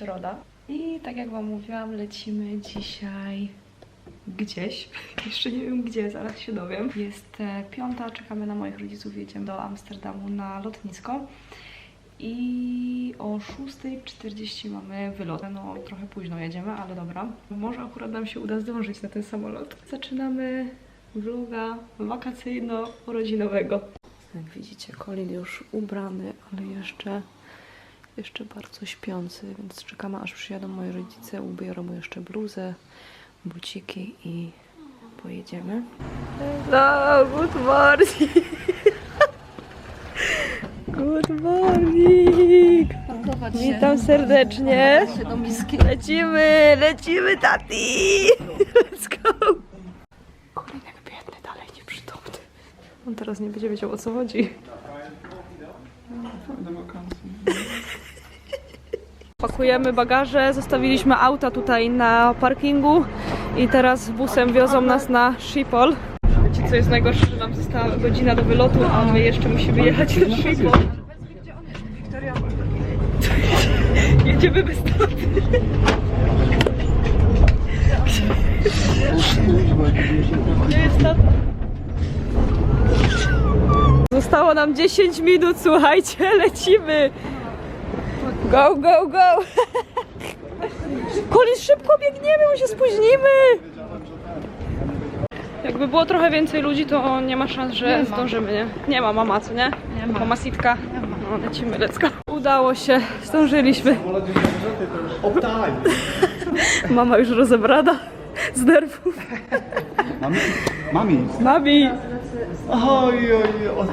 środa i tak jak wam mówiłam, lecimy dzisiaj gdzieś. Jeszcze nie wiem gdzie, zaraz się dowiem. Jest e, piąta, czekamy na moich rodziców, jedziemy do Amsterdamu na lotnisko. I o 6.40 mamy wylot. No trochę późno jedziemy, ale dobra. Może akurat nam się uda zdążyć na ten samolot. Zaczynamy vloga wakacyjno-rodzinowego. Jak widzicie, Colin już ubrany, ale jeszcze, jeszcze bardzo śpiący, więc czekamy aż przyjadą moi rodzice, ubiorą mu jeszcze bluzę, buciki i pojedziemy. Hello, good morning! Good morning! Witam serdecznie. Lecimy, lecimy, tati! Let's go! Kolinek biedny, dalej nieprzytomny. On teraz nie będzie wiedział o co chodzi. Pakujemy bagaże, zostawiliśmy auta tutaj na parkingu i teraz busem wiozą nas na Schiphol. Wiecie co jest najgorsze, że nam została godzina do wylotu, a my jeszcze musimy jechać na Schiphol. Jedziemy bez taty. Gdzie jest tata? Zostało nam 10 minut, słuchajcie, lecimy. Go, go, go. Kolis, szybko biegniemy, bo się spóźnimy. Jakby było trochę więcej ludzi, to nie ma szans, że zdążymy, nie? Nie ma mama, co nie? Nie ma. Mama sitka. No, lecimy, let's go. Udało się, zdążyliśmy. Mama już rozebrana z nerwów. Mami? Mami? Mami! Oj, oj, oj.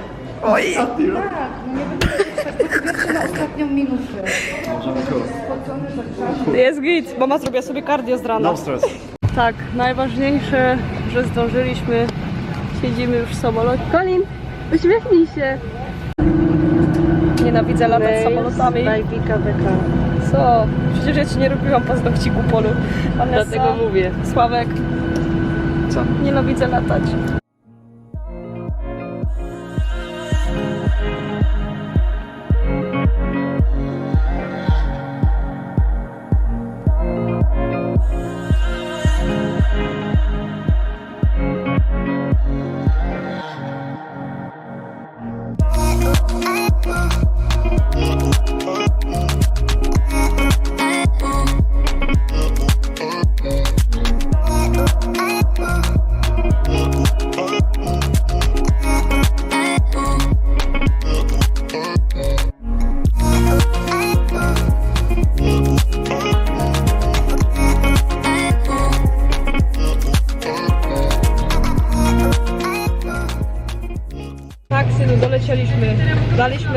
Oj! na ostatnią minutę. Możemy tu. Jest git. Mama zrobiła sobie cardio z rana. No stres. Tak, najważniejsze, że zdążyliśmy. Siedzimy już w samolocie. Colin, uśmiechnij się. Nienawidzę latać samolotami. Bajbika beka. Co? Przecież ja ci nie robiłam paznokci ku polu. Vanessa, Dlatego mówię. Sławek. Co? Nienawidzę latać.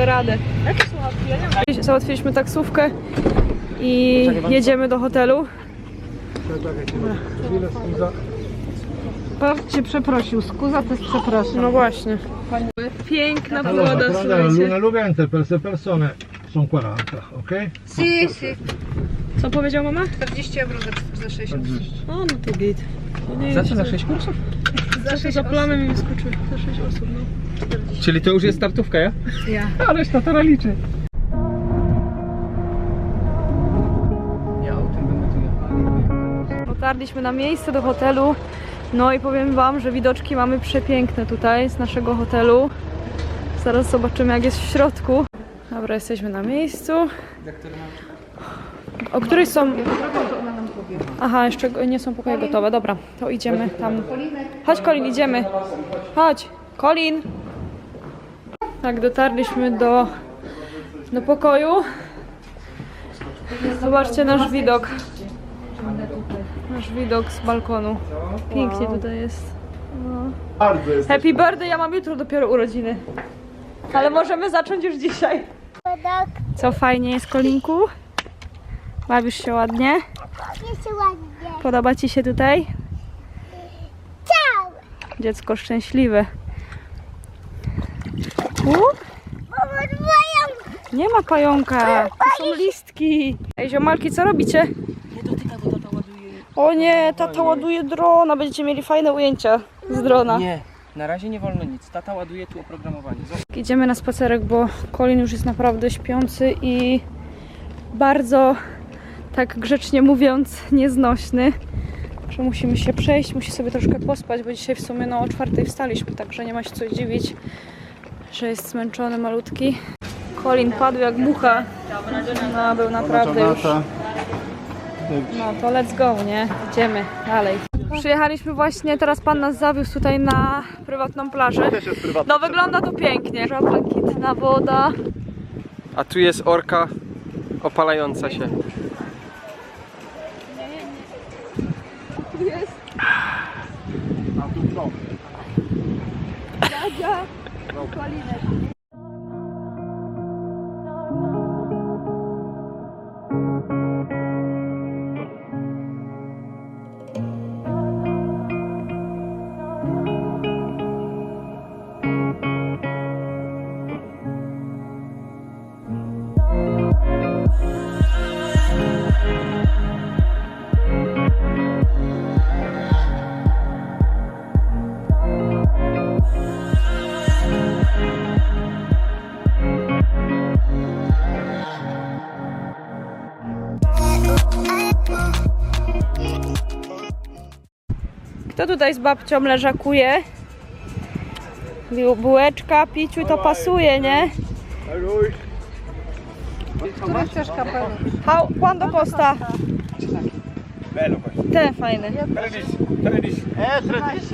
Daliśmy radę. Jakie słuchawki? Załatwiliśmy taksówkę i jedziemy do hotelu. Patrz cię przeprosił. Skuza to jest przepraszam. No właśnie. Piękna pogoda, Allora, słuchajcie. Luna Lugente per 6 persone sono 40, ok? Si, si. Co powiedział mama? 40 euro za, za 6 osób. O, no to git. Nie Za co? Za źle. 6 kursów? Za 6 za planem mi wyskoczył. Za 6 osób, no. Czyli to już jest startówka, ja? Ja. Ależ to teraz liczy. Dotarliśmy na miejsce do hotelu. No i powiem wam, że widoczki mamy przepiękne tutaj z naszego hotelu. Zaraz zobaczymy jak jest w środku. Dobra, jesteśmy na miejscu. O której są... Aha, jeszcze nie są pokoje gotowe. Dobra, to idziemy tam. Chodź Colin, idziemy. Chodź, Colin. Tak, dotarliśmy do, do pokoju. Zobaczcie nasz widok. Nasz widok z balkonu. Pięknie tutaj jest. No. Bardzo jest. Happy birthday, ja mam jutro dopiero urodziny. Ale możemy zacząć już dzisiaj. Co fajnie jest, Kolinku? Bawisz się ładnie? Podoba Ci się tutaj? Ciao! Dziecko szczęśliwe. Nie ma pająka, to są listki. Ej, ziomalki, co robicie? O nie, tata ładuje drona, będziecie mieli fajne ujęcia z drona. Nie, Na razie nie wolno nic. Tata ładuje tu oprogramowanie. Zobacz. Idziemy na spacerek, bo Colin już jest naprawdę śpiący i bardzo, tak grzecznie mówiąc, nieznośny. Że musimy się przejść, musi sobie troszkę pospać, bo dzisiaj w sumie no o czwartej wstaliśmy, także nie ma się co dziwić, że jest zmęczony malutki. Colin padł jak mucha. No, był naprawdę już no to let's go, nie? Idziemy dalej. Przyjechaliśmy właśnie, teraz pan nas zawiózł tutaj na prywatną plażę. Jest. No wygląda to pięknie. Błękitna woda. A tu jest orka opalająca się. A tu prom. Kto tutaj z babcią leżakuje? Bu- Bułeczka, piciu to pasuje, nie? Który chcesz kapelusz? How, quando posta? Ten fajny.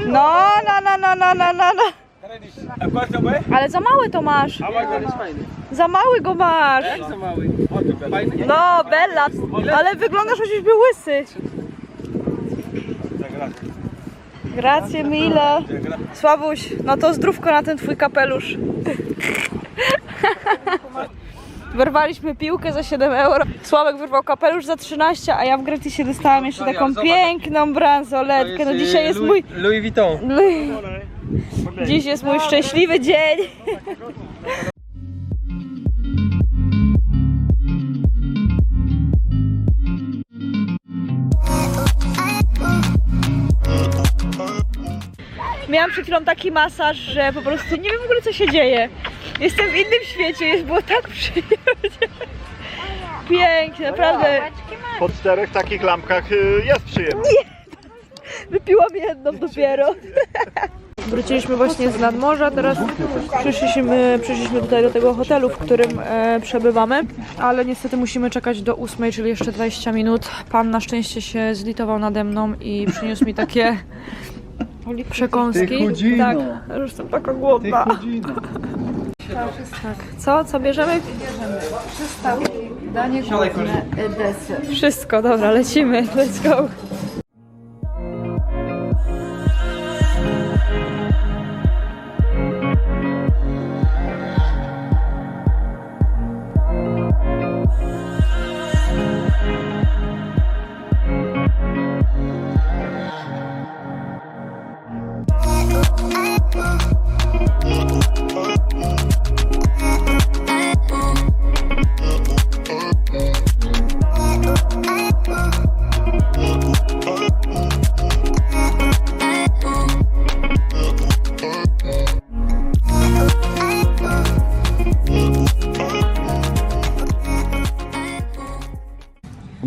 No, no, no, no, no, no, no, no. Ale za mały to masz. Za mały go masz. Jak za mały? Fajny? No, Bella, ale wyglądasz, jakbyś był łysy. Gracie mile. Słabuś, no to zdrówko na ten twój kapelusz. Wyrwaliśmy piłkę za 7 euro. Sławek wyrwał kapelusz za 13, a ja w gratisie dostałam jeszcze taką piękną bransoletkę. No dzisiaj jest mój... Louis Vuitton. Dziś jest mój szczęśliwy dzień. Miałam przed chwilą taki masaż, że po prostu nie wiem w ogóle co się dzieje. Jestem w innym świecie, jest było tak przyjemnie. Pięknie, naprawdę. Po czterech takich lampkach y, jest przyjemnie. Wypiłam jedną dopiero. Wróciliśmy właśnie z nadmorza, teraz przyszliśmy, przyszliśmy tutaj do tego hotelu, w którym e, przebywamy, ale niestety musimy czekać do 8, czyli jeszcze 20 minut. Pan na szczęście się zlitował nade mną i przyniósł mi takie przekąski. Ty chudzino. Tak, już jestem taka głodna. Godzina. Tak. Co? Co bierzemy? Przystawki, danie główne, deser. Wszystko, dobra, lecimy. Let's go.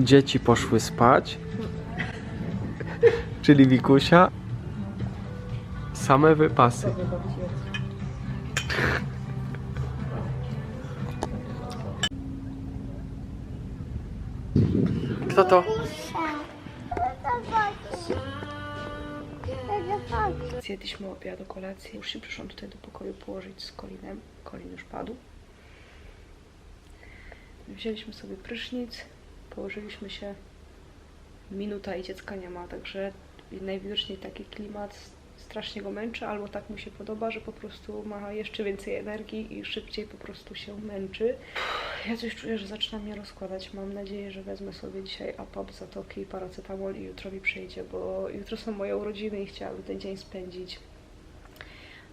Dzieci poszły spać. Czyli Wikusia. Same wypasy. Kto to? Zjedliśmy obiad, kolację. Już się przyszłam tutaj do pokoju położyć z Kolinem. Kolin już padł. Wzięliśmy sobie prysznic, położyliśmy się. Minuta i dziecka nie ma, także najwidoczniej taki klimat strasznie go męczy, albo tak mu się podoba, że po prostu ma jeszcze więcej energii i szybciej po prostu się męczy. Ja coś czuję, że zaczyna mnie rozkładać. Mam nadzieję, że wezmę sobie dzisiaj apap, zatoki, paracetamol i jutro mi przyjdzie, bo jutro są moje urodziny i chciałabym ten dzień spędzić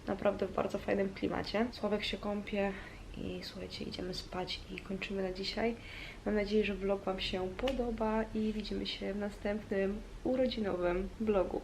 naprawdę w bardzo fajnym klimacie. Sławek się kąpie i słuchajcie, idziemy spać i kończymy na dzisiaj. Mam nadzieję, że vlog Wam się podoba i widzimy się w następnym urodzinowym vlogu.